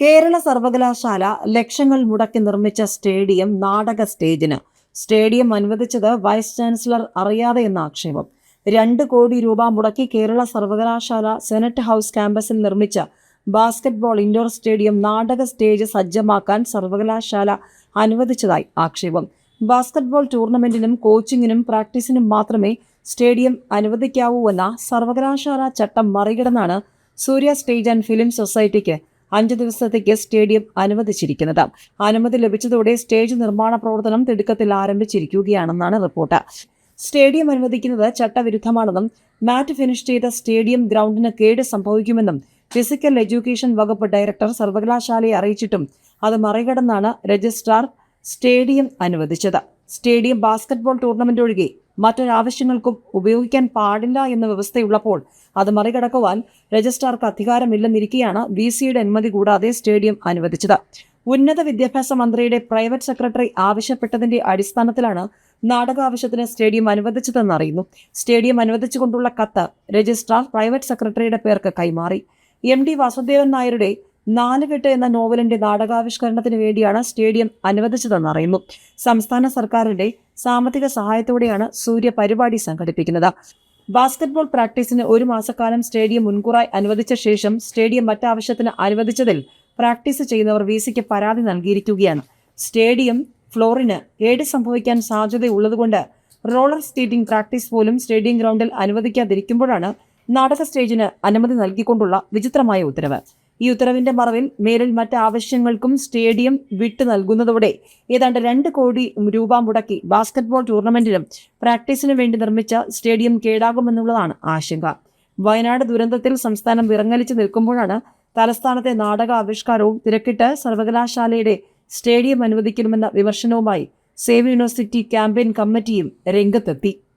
കേരള സർവകലാശാല ലക്ഷങ്ങൾ മുടക്കി നിർമ്മിച്ച സ്റ്റേഡിയം നാടക സ്റ്റേജിന്. സ്റ്റേഡിയം അനുവദിച്ചത് വൈസ് ചാൻസലർ അറിയാതെ എന്ന ആക്ഷേപം. രണ്ട് കോടി രൂപ മുടക്കി കേരള സർവകലാശാല സെനറ്റ് ഹൗസ് ക്യാമ്പസിൽ നിർമ്മിച്ച ബാസ്കറ്റ്ബോൾ ഇൻഡോർ സ്റ്റേഡിയം നാടക സ്റ്റേജ് സജ്ജമാക്കാൻ സർവകലാശാല അനുവദിച്ചതായി ആക്ഷേപം. ബാസ്കറ്റ്ബോൾ ടൂർണമെന്റിനും കോച്ചിങ്ങിനും പ്രാക്ടീസിനും മാത്രമേ സ്റ്റേഡിയം അനുവദിക്കാവൂ എന്ന സർവകലാശാല ചട്ടം മറികടന്നാണ് സൂര്യ സ്റ്റേജ് ആൻഡ് ഫിലിം സൊസൈറ്റിക്ക് അഞ്ച് ദിവസത്തേക്ക് സ്റ്റേഡിയം അനുവദിച്ചിരിക്കുന്നത്. അനുമതി ലഭിച്ചതോടെ സ്റ്റേജ് നിർമ്മാണ പ്രവർത്തനം തിടുക്കത്തിൽ ആരംഭിച്ചിരിക്കുകയാണെന്നാണ് റിപ്പോർട്ട്. സ്റ്റേഡിയം അനുവദിക്കുന്നത് ചട്ടവിരുദ്ധമാണെന്നും മാറ്റ് ഫിനിഷ് ചെയ്ത സ്റ്റേഡിയം ഗ്രൗണ്ടിന് കേട് സംഭവിക്കുമെന്നും ഫിസിക്കൽ എഡ്യൂക്കേഷൻ വകുപ്പ് ഡയറക്ടർ സർവകലാശാലയെ അറിയിച്ചിട്ടും അത് മറികടന്നാണ് രജിസ്ട്രാർ സ്റ്റേഡിയം അനുവദിച്ചത്. സ്റ്റേഡിയം ബാസ്കറ്റ്ബോൾ ടൂർണമെന്റ് ഒഴികെ മറ്റൊരാവശ്യങ്ങൾക്കും ഉപയോഗിക്കാൻ പാടില്ല എന്ന വ്യവസ്ഥയുള്ളപ്പോൾ അത് മറികടക്കുവാൻ രജിസ്ട്രാർക്ക് അധികാരമില്ലെന്നിരിക്കെയാണ് വി സിയുടെ അനുമതി കൂടാതെ സ്റ്റേഡിയം അനുവദിച്ചത്. ഉന്നത വിദ്യാഭ്യാസ മന്ത്രിയുടെ പ്രൈവറ്റ് സെക്രട്ടറി ആവശ്യപ്പെട്ടതിന്റെ അടിസ്ഥാനത്തിലാണ് നാടക ആവശ്യത്തിന് സ്റ്റേഡിയം അനുവദിച്ചതെന്ന് അറിയുന്നു. സ്റ്റേഡിയം അനുവദിച്ചുകൊണ്ടുള്ള കത്ത് രജിസ്ട്രാർ പ്രൈവറ്റ് സെക്രട്ടറിയുടെ പേർക്ക് കൈമാറി. എം ഡി വാസുദേവൻ നായരുടെ നാലുകെട്ട് എന്ന നോവലിന്റെ നാടകാവിഷ്കരണത്തിന് വേണ്ടിയാണ് സ്റ്റേഡിയം അനുവദിച്ചതെന്നറിയുന്നു സംസ്ഥാന സർക്കാരിന്റെ സാമ്പത്തിക സഹായത്തോടെയാണ് സൂര്യ പരിപാടി സംഘടിപ്പിക്കുന്നത്. ബാസ്കറ്റ്ബോൾ പ്രാക്ടീസിന് ഒരു മാസക്കാലം സ്റ്റേഡിയം മുൻകൂറായി അനുവദിച്ച ശേഷം സ്റ്റേഡിയം മറ്റാവശ്യത്തിന് അനുവദിച്ചതിൽ പ്രാക്ടീസ് ചെയ്യുന്നവർ വി സിക്ക് പരാതി നൽകിയിരിക്കുകയാണ്. സ്റ്റേഡിയം ഫ്ലോറിന് കേട് സംഭവിക്കാൻ സാധ്യതയുള്ളതുകൊണ്ട് റോളർ സ്കേറ്റിംഗ് പ്രാക്ടീസ് പോലും സ്റ്റേഡിയം ഗ്രൗണ്ടിൽ അനുവദിക്കാതിരിക്കുമ്പോഴാണ് നാടക സ്റ്റേജിന് അനുമതി നൽകിക്കൊണ്ടുള്ള വിചിത്രമായ ഉത്തരവ്. ഈ ഉത്തരവിന്റെ മറവിൽ മേലിൽ മറ്റ് ആവശ്യങ്ങൾക്കും സ്റ്റേഡിയം വിട്ടു നൽകുന്നതോടെ ഏതാണ്ട് രണ്ട് കോടി രൂപ മുടക്കി ബാസ്കറ്റ്ബോൾ ടൂർണമെന്റിനും പ്രാക്ടീസിനു വേണ്ടി നിർമ്മിച്ച സ്റ്റേഡിയം കേടാകുമെന്നുള്ളതാണ് ആശങ്ക. വയനാട് ദുരന്തത്തിൽ സംസ്ഥാനം വിറങ്ങലിച്ചു നിൽക്കുമ്പോഴാണ് തലസ്ഥാനത്തെ നാടക ആവിഷ്കാരവും തിരക്കിട്ട് സർവകലാശാലയുടെ സ്റ്റേഡിയം അനുവദിക്കണമെന്ന വിമർശനവുമായി സേവ് യൂണിവേഴ്സിറ്റി ക്യാമ്പയിൻ കമ്മിറ്റിയും രംഗത്തെത്തി.